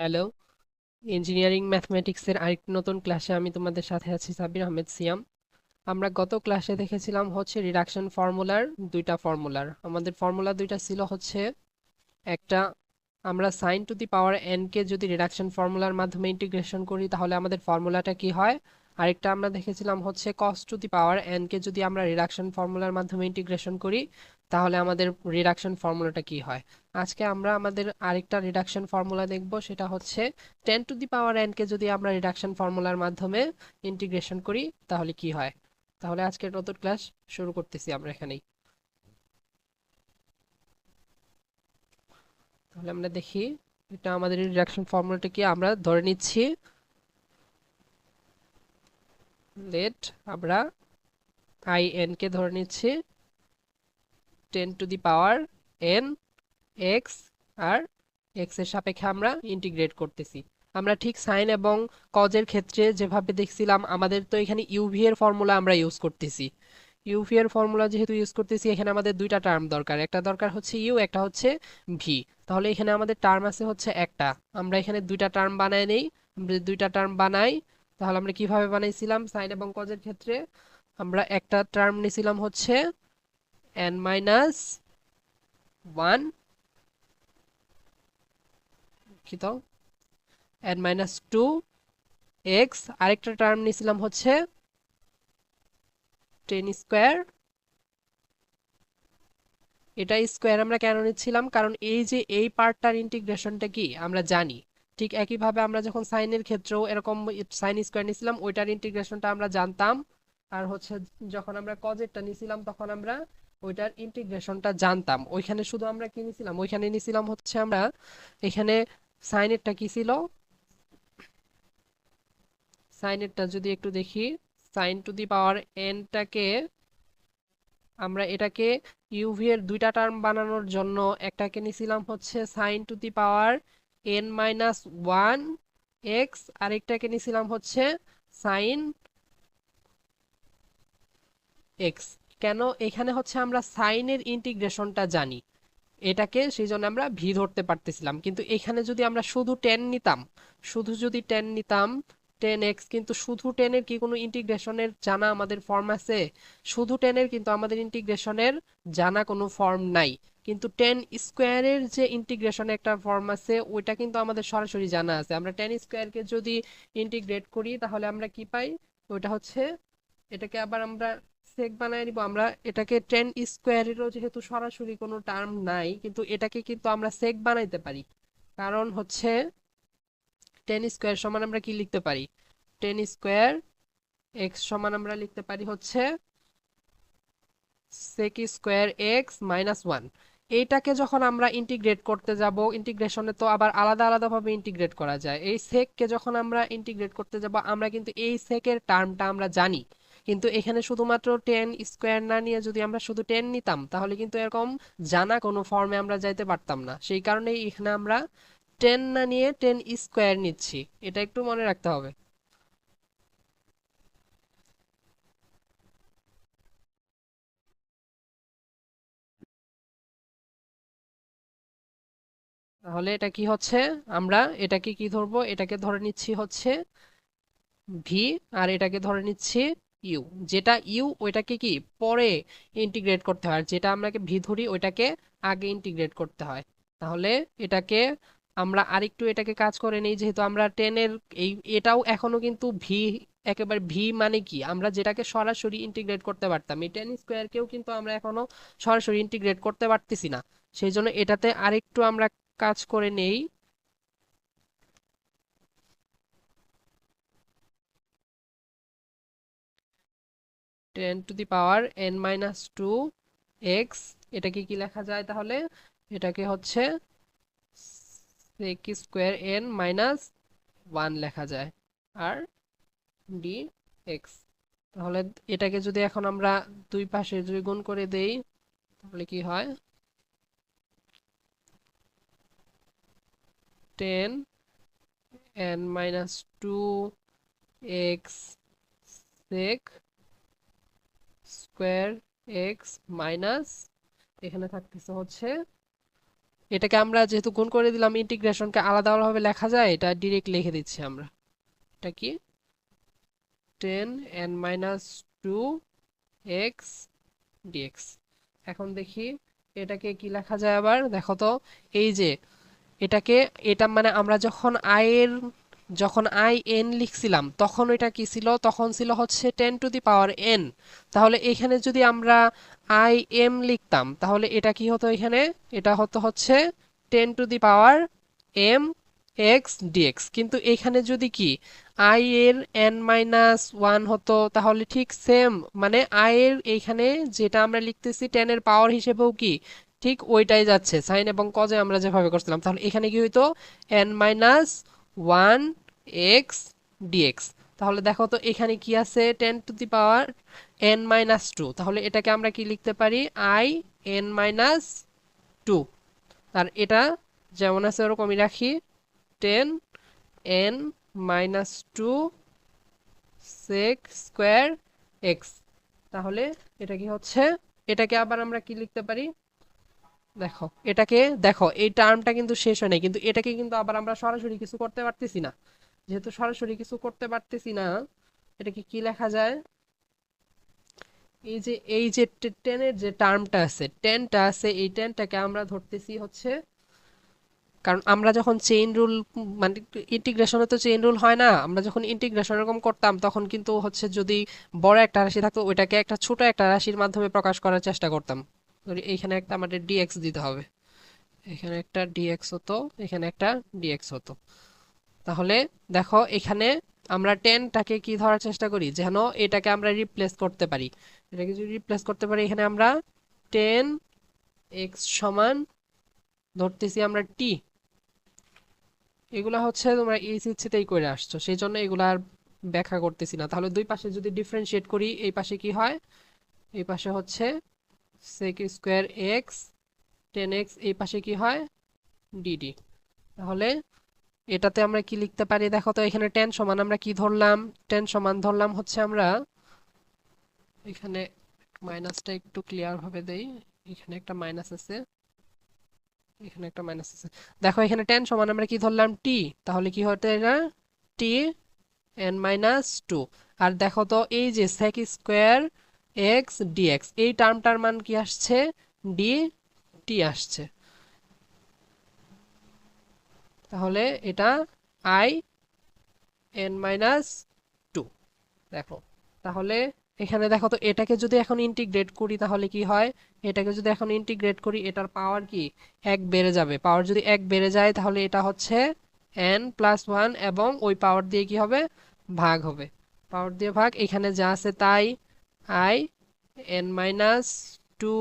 Hello. Engineering ম্যাথমেটিক্সের আরেকটি নতুন ক্লাসে আমি তোমাদের সাথে আছি সাবির আহমেদ সিয়াম। আমরা গত ক্লাসে দেখেছিলাম হচ্ছে রিডাকশন ফর্মুলার দুইটা ফর্মুলার আমাদের ফর্মুলা দুইটা ছিল হচ্ছে একটা, আমরা sine to the power N কে যদি রিডাকশন ফর্মুলার মাধ্যমে ইন্টিগ্রেশন করি, তাহলে আমাদের ফর্মুলাটা কি হয়? আরেকটা আমরা দেখেছিলাম হচ্ছে কস টু দি পাওয়ার এন কে যদি আমরা রিডাকশন ফর্মুলার মাধ্যমে ইন্টিগ্রেশন করি, তাহলে আমাদের রিডাকশন ফর্মুলাটা কি হয়? আজকে আমরা আমাদের আরেকটা রিডাকশন ফর্মুলা দেখব, সেটা হচ্ছে tan to the power N কে যদি আমরা রিডাকশন ফর্মুলার মাধ্যমে ইন্টিগ্রেশন করি, তাহলে কি হয়? তাহলে আজকের নতুন ক্লাস শুরু করতেছি আমরা এখানেই। তাহলে আমরা দেখি এটা আমাদের রিডাকশন ফর্মুলাটা কি আমরা ধরে নিচ্ছি। লেট আমরা আই এন কে ধরে নিচ্ছি। Tan to the power N X আর এক্সের সাপেক্ষে আমরা ইন্টিগ্রেট করতেছি। আমরা ঠিক সাইন এবং কজের ক্ষেত্রে যেভাবে দেখছিলাম, আমাদের তো এখানে ইউভি এর ফর্মুলা আমরা ইউজ করতেছি। ইউভি এর ফর্মুলা যেহেতু ইউজ করতেছি, এখানে আমাদের দুইটা টার্ম দরকার। একটা দরকার হচ্ছে ইউ একটা হচ্ছে ভি তাহলে এখানে আমাদের টার্ম আছে হচ্ছে একটা। আমরা এখানে দুইটা টার্ম বানাই নেই। আমরা দুইটা টার্ম বানাই, তাহলে আমরা কীভাবে বানাইছিলাম? সাইন এবং কজের ক্ষেত্রে আমরা একটা টার্ম নিছিলাম হচ্ছে এন মাইনাস ওয়ান দুঃখিত এন মাইনাস টু এক্স আরেকটা টার্ম নিয়েছিলাম হচ্ছে টেন স্কোয়ার এটা স্কোয়ার আমরা কেন নিচ্ছিলাম? কারণ এই যে এই পার্টটার ইন্টিগ্রেশনটা কি? আমরা জানি। ঠিক একইভাবে আমরা যখন সাইনের ক্ষেত্রেও এরকম সাইন স্কোয়ার নিয়েছিলাম, ওইটার ইন্টিগ্রেশনটা আমরা জানতাম। আর হচ্ছে যখন আমরা কজেরটা নিয়েছিলাম, তখন আমরা ওইটার ইন্টিগ্রেশনটা জানতাম। ওইখানে শুধু আমরা কি নিছিলাম? ওইখানে নিছিলাম হচ্ছে আমরা, এখানে সাইনেরটা কি ছিল? সাইনেরটা যদি একটু দেখি সাইন টু দি পাওয়ার এনটাকে আমরা এটাকে ইউভি এর দুইটা টার্ম বানানোর জন্য একটাকে নিছিলাম হচ্ছে sine to the power N minus one X আরেকটাকে নিছিলাম হচ্ছে সাইন এক্স কেন এখানে হচ্ছে আমরা সাইনের ইন্টিগ্রেশনটা জানি? এটাকে সেই জন্য আমরা ভি ধরতে পারতেছিলাম। কিন্তু এখানে যদি আমরা শুধু টেন নিতাম, শুধু যদি টেন নিতাম, টেন এক্স কিন্তু শুধু টেনের কি কোনো ইন্টিগ্রেশনের জানা আমাদের ফর্ম আছে? শুধু টেনের কিন্তু আমাদের ইন্টিগ্রেশনের জানা কোনো ফর্ম নাই। কিন্তু টেন স্কোয়ারের যে ইন্টিগ্রেশনের একটা ফর্ম আছে, ওইটা কিন্তু আমাদের সরাসরি জানা আছে। আমরা টেন স্কোয়ারকে যদি ইন্টিগ্রেট করি, তাহলে আমরা কি পাই? ওইটা হচ্ছে, এটাকে আবার আমরা সেক বানায় নিব। আমরা এটাকে টেন স্কোয়ারেরও যেহেতু সরাসরি কোনো টার্ম নাই, কিন্তু এটাকে কিন্তু আমরা সেক বানাইতে পারি। কারণ হচ্ছে টেন স্কোয়ার সমান আমরা কি লিখতে পারি? টেন স্কোয়ার এক্স সমান আমরা লিখতে পারি হচ্ছে sec square X minus one এইটাকে যখন আমরা ইন্টিগ্রেট করতে যাব ইন্টিগ্রেশনে তো আবার আলাদা আলাদাভাবে ইন্টিগ্রেট করা যায়। এই সেককে যখন আমরা ইন্টিগ্রেট করতে যাব, আমরা কিন্তু এই সেকের টার্মটা আমরা জানি। কিন্তু এখানে শুধুমাত্র টেন স্কোয়ার না নিয়ে যদি আমরা শুধু টেন নিতাম, তাহলে কিন্তু এরকম জানা কোনো ফর্মে আমরা যাইতে পারতাম না। সেই কারণেই এখানে আমরা টেন না নিয়ে টেন স্কোয়ার নিচ্ছি। এটা একটু মনে রাখতে হবে। তাহলে এটা কি হচ্ছে? আমরা এটাকে কি ধরবো? এটাকে ধরে নিচ্ছি হচ্ছে ভি আর এটাকে ধরে নিচ্ছি ইউ যেটা ইউ ওইটাকে কি পরে ইন্টিগ্রেট করতে হয় যেটা আমরাকে ভি ধরি ওইটাকে আগে ইন্টিগ্রেট করতে হয়। তাহলে এটাকে আমরা আরেকটু এটাকে কাজ করে নিই, যেহেতু আমরা টেনের এই, এটাও এখনও কিন্তু ভি একেবারে ভি মানে কি? আমরা যেটাকে সরাসরি ইন্টিগ্রেট করতে পারতাম, এই টেন স্কোয়ারকেও কিন্তু আমরা এখনও সরাসরি ইন্টিগ্রেট করতে পারতেছি না। সেই জন্য এটাতে আরেকটু আমরা কাজ করে নেই tan to the power N minus two X, এটাকে কি লেখা যায় তাহলে? এটাকে হচ্ছে sec square N minus one লেখা যায়, আর ডি এক্স তাহলে এটাকে যদি এখন আমরা দুই পাশে যদি গুণ করে দেই, তাহলে কি হয়? Tan N minus two X sec square X minus, এখানে থাকতেছে হচ্ছে, এটাকে আমরা যেহেতু গুণ করে দিলাম, ইন্টিগ্রেশনকে আলাদা আলাদাভাবে লেখা যায়, এটা ডিরেক্ট লিখে দিচ্ছি আমরা। এটা কি? Tan N minus two X dx. এখন দেখি, এটাকে কি লেখা যায় আবার? দেখো তো, এই যে, এটাকে, এটা মানে আমরা যখন আয়ের যখন আই এন লিখছিলাম, তখন ওইটা কি ছিল? তখন ছিল হচ্ছে tan to the power N তাহলে এখানে যদি আমরা আই এম লিখতাম, তাহলে এটা কি হতো এখানে? এটা হতো হচ্ছে tan to the power M X dx কিন্তু এখানে যদি কি আই এর এন মাইনাস ওয়ান হতো, তাহলে ঠিক সেম মানে আই এর এইখানে যেটা আমরা লিখতেছি টেন এর পাওয়ার হিসেবেও কি ঠিক ওইটাই যাচ্ছে। সাইন এবং কজে আমরা যেভাবে করছিলাম, তাহলে এখানে কি হইতো? N minus one X dx. তাহলে দেখো তো এখানে কি আছে? Tan to the power N minus two. তাহলে এটাকে আমরা কি লিখতে পারি? I N minus two. আর এটা যেমন আছে ওরকমই রাখি। Tan N minus two sec square X. তাহলে এটা কি হচ্ছে? এটাকে আবার আমরা কি লিখতে পারি? দেখো, এটাকে, দেখো, এই টার্মটা কিন্তু শেষ হয় নাই, কিন্তু এটাকে কিন্তু আবার আমরা সরাসরি কিছু করতে পারতেছি না। যেহেতু সরাসরি কিছু করতে পারতেছি না এটাকে কি লেখা যায়? এই যে এই যে টেনের যে টার্মটা আছে, টেনটা আছে, এই টেনটাকে আমরা ধরতেছি হচ্ছে, কারণ আমরা যখন চেইন রুল মানে ইন্টিগ্রেশনে তো চেইন রুল হয় না, আমরা যখন ইন্টিগ্রেশন এরকম করতাম, তখন কিন্তু হচ্ছে যদি বড় একটা রাশি থাকতো, ওইটাকে একটা ছোট একটা রাশির মাধ্যমে প্রকাশ করার চেষ্টা করতাম। এইখানে একটা আমাদের ডিএক্স দিতে হবে। এখানে একটা ডিএক্স হতো, এখানে একটা ডিএক্স হতো। তাহলে দেখো, এখানে আমরা টেনটাকে কি ধরার চেষ্টা করি? যেন এটাকে আমরা রিপ্লেস করতে পারি। এটাকে যদি রিপ্লেস করতে পারি, এখানে আমরা টেন এক্স সমান ধরতেছি আমরা টি এগুলা হচ্ছে তোমরা এইচএসসিতেই করে আসছো সেই জন্য এগুলা আর ব্যাখ্যা করতেছি না। তাহলে দুই পাশে যদি ডিফারেন্সিয়েট করি, এই পাশে কি হয়? এই পাশে হচ্ছে sec square X tan X এই পাশে কি হয়? ডিডি তাহলে এটাতে আমরা কি লিখতে পারি? দেখো তো এখানে টেন সমান আমরা কি ধরলাম? টেন সমান ধরলাম হচ্ছে আমরা এখানে মাইনাসটা একটু ক্লিয়ার ভাবে দেই। এখানে একটা মাইনাস আছে। এখানে একটা মাইনাস আছে। দেখো এখানে টেন সমান আমরা কি ধরলাম? টি তাহলে কি হতে এটা টি এন মাইনাস টু আর দেখো তো এই যে সেক স্কোয়ার এক্স ডিএক্স এই টার্মটার মান কি আসছে? ডি টি আসছে। তাহলে এটা আই এন মাইনাস টু দেখো, তাহলে এখানে দেখো তো এটাকে যদি এখন ইন্টিগ্রেট করি তাহলে কি হয়? এটাকে যদি এখন ইন্টিগ্রেট করি, এটার পাওয়ার কি? এক বেড়ে যাবে। পাওয়ার যদি এক বেড়ে যায়, তাহলে এটা হচ্ছে এন প্লাস ওয়ান এবং ওই পাওয়ার দিয়ে কি হবে? ভাগ হবে। পাওয়ার দিয়ে ভাগ, এখানে যা আছে তাই আই এন মাইনাস টু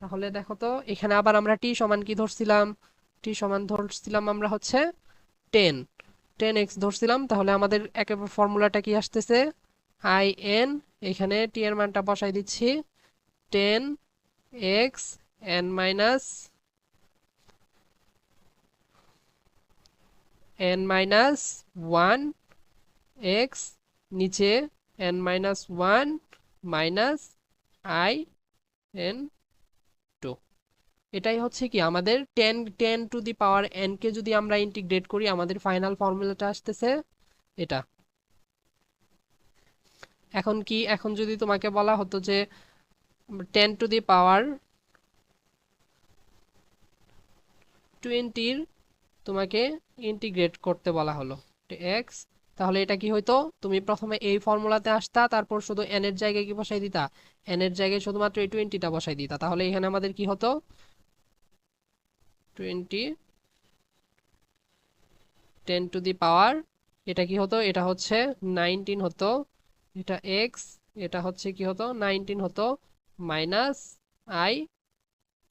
তাহলে দেখো তো, এখানে আবার আমরা টি সমান কি ধরছিলাম? টি সমান ধরছিলাম আমরা হচ্ছে টেন টেন এক্স ধরছিলাম, তাহলে আমাদের একেবারে ফর্মুলাটা কি আসতেছে? আই এন এখানে টি এর মানটা বসাই দিচ্ছি। Tan X N minus N minus one X নিচে N minus one minus I N এটাই হচ্ছে কি, আমাদের tan tan to the power N কে যদি আমরা ইন্টিগ্রেট করি, আমাদের ফাইনাল ফর্মুলাটা আসতেছে এটা। এখন কি, এখন যদি তোমাকে বলা হতো যে টেন টু দি পাওয়ার টোয়েন্টির তোমাকে ইন্টিগ্রেট করতে বলা হলো এক্স তাহলে এটা কি হইতো? তুমি প্রথমে এই ফর্মুলাতে আসতা, তারপর শুধু এন এর জায়গায় কি বসাই দিতা? এন এর জায়গায় শুধুমাত্র এই টোয়েন্টিটা বসাই দিতা। তাহলে এখানে আমাদের কি হতো? Twenty tan to the power এটা কি হতো? এটা হচ্ছে নাইনটিন হতো। এটা এক্স এটা হচ্ছে কি হতো? নাইনটিন হতো মাইনাস আই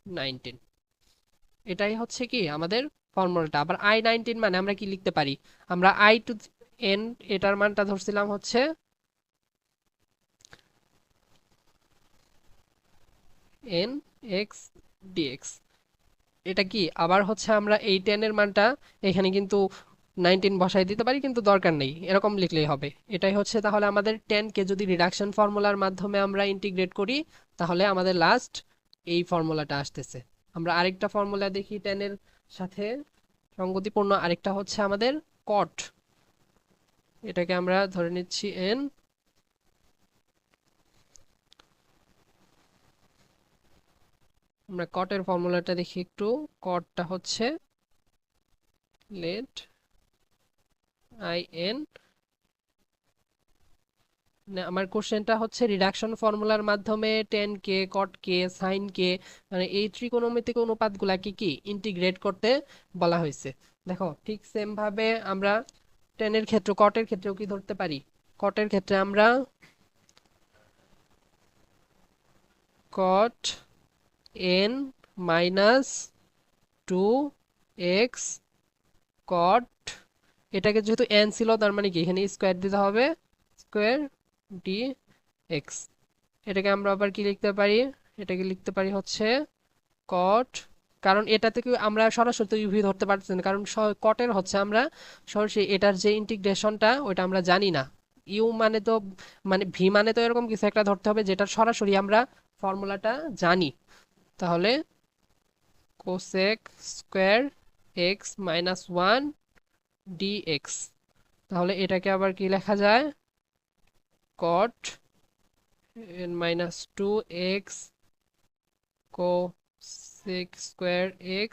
নাইনটিন এটাই হচ্ছে কি আমাদের ফর্মুলাটা আবার আই নাইনটিন মানে আমরা কি লিখতে পারি? আমরা আই টু এন এটার মানটা ধরছিলাম হচ্ছে এন এক্স ডিএক্স এটা কি? আবার হচ্ছে আমরা এই টেনের মানটা এখানে কিন্তু নাইনটিন বসাই দিতে পারি, কিন্তু দরকার নেই। এরকম লিখলেই হবে। এটাই হচ্ছে তাহলে আমাদের টেনকে যদি রিডাকশন ফর্মুলার মাধ্যমে আমরা ইন্টিগ্রেট করি, তাহলে আমাদের লাস্ট এই ফর্মুলাটা আসতেছে। আমরা আরেকটা ফর্মুলা দেখি টেনের সাথে সঙ্গতিপূর্ণ। আরেকটা হচ্ছে আমাদের কট এটাকে আমরা ধরে নিচ্ছি এন আমরা কটের ফর্মুলাটা দেখি একটু। কটটা হচ্ছে লেট আই এন আমার কোশ্চেনটা হচ্ছে রিডাকশন ফর্মুলার মাধ্যমে টেন কে কট কে সাইন কে মানে এই ত্রিকোণমিতিক অনুপাতগুলাকে কি ইন্টিগ্রেট করতে বলা হয়েছে। দেখো, ঠিক সেম ভাবে আমরা টেনের ক্ষেত্রে কটের ক্ষেত্রেও কি ধরতে পারি? কটের ক্ষেত্রে আমরা cot N minus two X cot এটাকে যেহেতু এন ছিল, তার মানে কি? এখানে স্কোয়ার দিতে হবে স্কোয়ার ডি এক্স এটাকে আমরা আবার কি লিখতে পারি? এটাকে লিখতে পারি হচ্ছে কট কারণ এটা থেকে আমরা সরাসরি তো ইউভি ধরতে পারছি না, কারণ কটের হচ্ছে আমরা সরাসরি এটার যে ইন্টিগ্রেশনটা ওইটা আমরা জানি না। ইউ মানে তো মানে ভি মানে তো এরকম কিছু একটা ধরতে হবে, যেটা সরাসরি আমরা ফর্মুলাটা জানি। তাহলে cosec square X minus one dx তাহলে এটাকে আবার কি লেখা যায়? cot n minus 2x cosec square x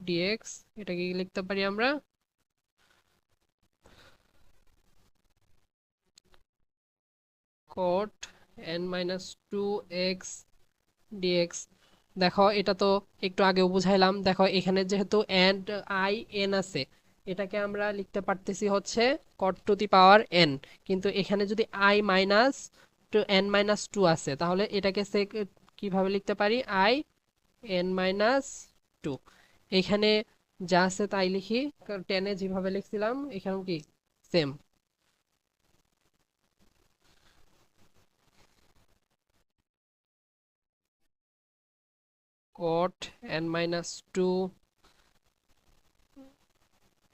dx এটা কি লিখতে পারি আমরা? cot n minus 2x dx দেখো, এটা তো একটু আগেও বুঝাইলাম। দেখো, এখানে যেহেতু এন্ড আই এন আছে, এটাকে আমরা লিখতে পারতেছি হচ্ছে কট টু দি পাওয়ার এন কিন্তু এখানে যদি I minus two N minus two আছে, তাহলে এটাকে সে কীভাবে লিখতে পারি? আই এন মাইনাস টু এখানে যা আছে তাই লিখি। টেনে যেভাবে লিখছিলাম, এখানেও কি same cot n minus 2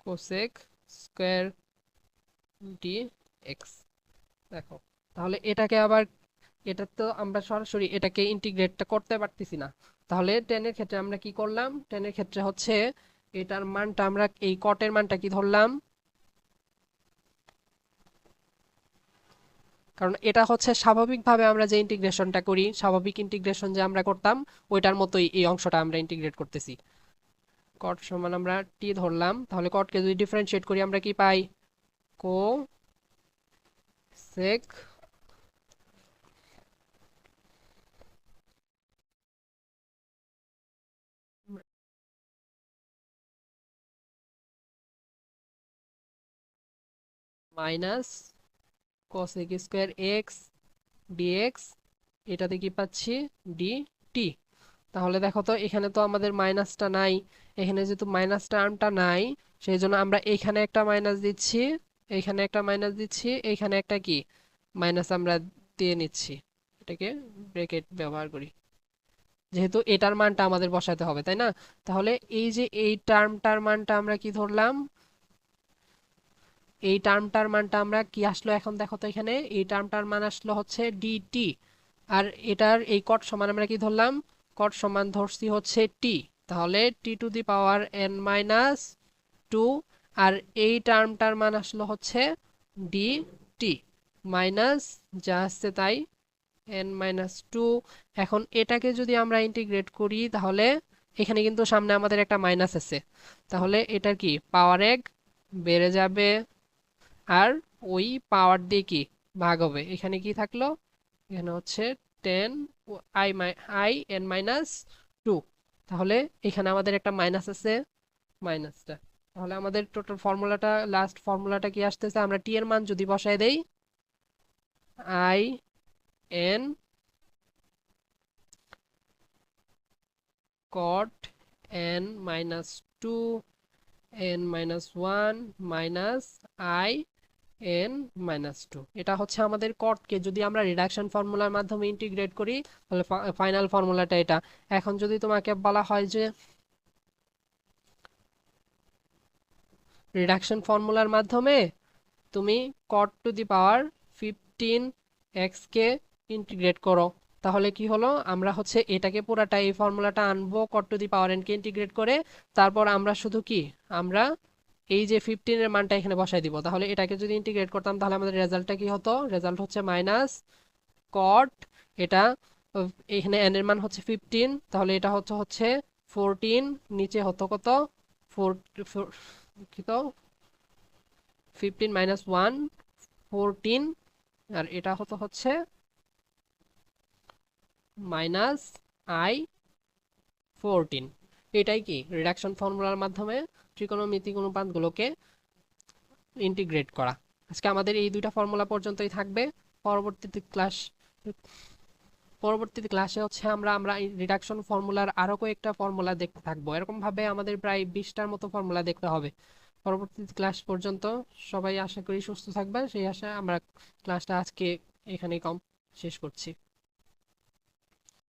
cosec square D X দেখো, তাহলে এটাকে আবার, এটা তো আমরা সরাসরি এটাকে ইন্টিগ্রেটটা করতে পারতেছি না। তাহলে টেনের ক্ষেত্রে আমরা কি করলাম? টেনের ক্ষেত্রে হচ্ছে এটার মানটা আমরা, এই কটের মানটা কি ধরলাম? কারণ এটা হচ্ছে স্বাভাবিকভাবে আমরা যে ইন্টিগ্রেশনটা করি, স্বাভাবিক ইন্টিগ্রেশন যে আমরা করতাম, ওইটার মতোই এই অংশটা আমরা ইন্টিগ্রেট করতেছি। কট সমান আমরা টি ধরলাম, তাহলে কটকে যদি ডিফারেন্সিয়েট করি, আমরা কি পাই? Cosec minus cosec square X dx এটাতে কি পাচ্ছি? ডি টি তাহলে দেখো তো, এখানে তো আমাদের মাইনাসটা নাই। এখানে যেহেতু মাইনাস টার্মটা নাই সেই জন্য আমরা এইখানে একটা মাইনাস দিচ্ছি এইখানে একটা মাইনাস দিচ্ছি এইখানে একটা কি? মাইনাস আমরা দিয়ে নিচ্ছি, এটাকে ব্রেকেট ব্যবহার করি। যেহেতু এটার মানটা আমাদের বসাতে হবে, তাই না? তাহলে এই যে এই টার্মটার মানটা আমরা কি ধরলাম? এই টার্মটার মানটা আমরা কি আসলো এখন দেখো তো এখানে? এই টার্মটার মান আসলো হচ্ছে ডিটি আর এটার এই কট সমান আমরা কি ধরলাম? কট সমান ধরছি হচ্ছে টি তাহলে T to the power N minus two আর এই টার্মটার মান আসলো হচ্ছে ডি টি মাইনাস যা আসছে তাই এন মাইনাস টু এখন এটাকে যদি আমরা ইন্টিগ্রেট করি, তাহলে এখানে কিন্তু সামনে আমাদের একটা মাইনাস আছে। তাহলে এটার কি? পাওয়ার এক বেড়ে যাবে আর ওই পাওয়ার দিয়ে কি ভাগ হবে? এখানে কি থাকল? এখানে হচ্ছে tan I I N minus two তাহলে এখানে আমাদের একটা মাইনাস আছে মাইনাসটা তাহলে আমাদের টোটাল ফর্মুলাটা লাস্ট ফর্মুলাটা কি আসতেছে? আমরা টি এর মান যদি বসাই দেই I N cot n minus 2 n minus 1 minus i n minus two এটা হচ্ছে আমাদের কটকে যদি আমরা রিডাকশন ফর্মুলার মাধ্যমে ইন্টিগ্রেট করি, তাহলে ফাইনাল ফর্মুলাটা এটা। এখন যদি তোমাকে বলা হয় যে রিডাকশন ফর্মুলার মাধ্যমে তুমি cot to the power fifteen X K integrate করো, তাহলে কি হলো? আমরা হচ্ছে এটাকে পুরাটা এই ফর্মুলাটা আনব cot to the power N K integrate করে। তারপর আমরা শুধু কি? আমরা এই যে ফিফটিন এর মানটা এখানে বসাই দিব। তাহলে এটাকে যদি ইন্টিগ্রেট করতাম, তাহলে আমাদের রেজাল্টটা কি হতো? রেজাল্ট হচ্ছে মাইনাস কট এটা, এখানে এন এর মান হচ্ছে ফিফটিন তাহলে এটা হচ্ছে হচ্ছে ফোরটিন নিচে হতো কত? ফোর কি তো? ফিফটিন মাইনাস ওয়ান ফোরটিন আর এটা হতো, হচ্ছে মাইনাস আই ফোরটিন এটাই কি? রিডাকশন ফর্মুলার মাধ্যমে ত্রিকোণমিতিক অনুপাতগুলোকে ইন্টিগ্রেট করা। আজকে আমাদের এই দুইটা ফর্মুলা পর্যন্তই থাকবে। পরবর্তীতে ক্লাস পরবর্তী ক্লাসে হচ্ছে আমরা আমরা রিডাকশন ফর্মুলার আরও কয়েকটা ফর্মুলা দেখতে থাকব। এরকম ভাবে আমাদের প্রায় বিশটার মতো ফর্মুলা দেখতে হবে। পরবর্তী ক্লাস পর্যন্ত সবাই আশা করি সুস্থ থাকবেন। সেই আশায় আমরা ক্লাসটা আজকে এখানেই কম, শেষ করছি।